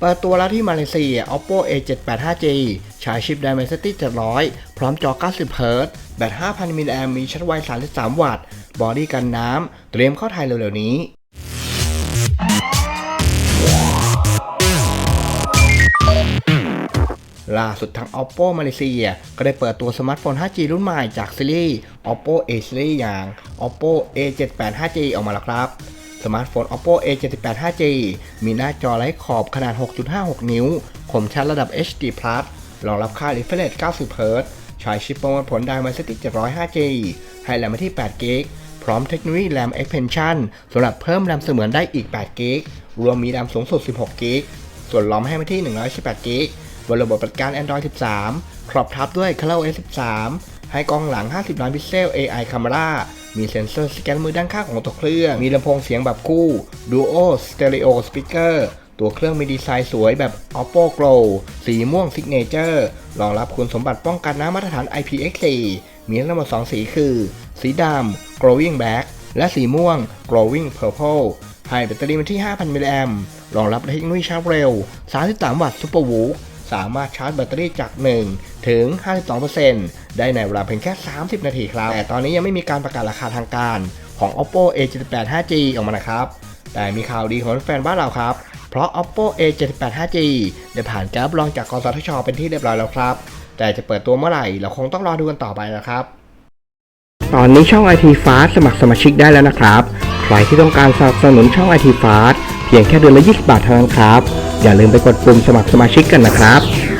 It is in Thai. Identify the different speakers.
Speaker 1: เปิดตัวแล้วที่มาเลเซีย Oppo A78 5G ฉายชิป Dimensity 700 พร้อมจอ 90 Hz แบต 5,000 มิลลิแอมมีชาร์จไว 33 วัตต์ บอดี้กันน้ำ เตรียมเข้าไทยเร็วๆนี้ล่าสุดทาง Oppo มาเลเซีย ก็ได้เปิดตัวสมาร์ทโฟน 5G รุ่นใหม่จากซีรีส์ Oppo A Series อย่าง Oppo A78 5G ออกมาแล้วครับ สมาร์ทโฟน Oppo A78 5G มีหน้าจอไร้ขอบขนาด 6.56 นิ้ว คมชัดระดับ HD+ รองรับค่า refresh 90 Hz ใช้ชิปประมวลผล Dimensity 700 5G ให้แรมมาที่8 g b พร้อมเทคโนโลยี RAM Expansion สำหรับเพิ่มแรมเสมือนได้อีก8 g b รวมมีแรมสูงสุด 16 g b ส่วนล้อมให้มาที่ 118 g b บนระบบปฏิบัติการ Android 13 ครอบทับด้วย ColorOS 13 ให้กล้องหลัง 50 ล้านพิกเซล AI Camera มีเซ็นเซอร์สแกนมือด้านข้างของตัวเครื่อง มีลำโพงเสียงแบบคู่ Duo Stereo Speaker ตัวเครื่องมีดีไซน์สวยแบบ Oppo Glow สีม่วง Signature รองรับคุณสมบัติป้องกันน้ำมาตรฐาน IPX4 มีทั้งหมด2สีคือ สีดำ Glowing Black และสีม่วง Glowing Purple ให้แบตเตอรี่มาที่ 5,000 มิลลิแอมรองรับเทคโนโลยีชาร์จเร็ว 33 วัตต์ Super w o o สามารถชาร์จแบตเตอรี่จาก 1 ถึง 52%ได้ในเวลาเพียงแค่ 30 นาทีครับ แต่ตอนนี้ยังไม่มีการประกาศราคาทางการของ Oppo A78 5G ออกมานะครับ แต่มีข่าวดีของแฟนบ้านเราครับ เพราะ Oppo A78 5G ได้ผ่านการรับรองจากกสทช เป็นที่เรียบร้อยแล้วครับ แต่จะเปิดตัวเมื่อไหร่เราคงต้องรอดูกันต่อไปนะครับ ตอนนี้ช่อง IT Fast สมัครสมาชิกได้แล้วนะครับ ใครที่ต้องการสนับสนุนช่อง IT Fast เพียงแค่เดือนละ 20 บาทเท่านั้นครับ อย่าลืมไปกดปุ่มสมัครสมาชิกกันนะครับ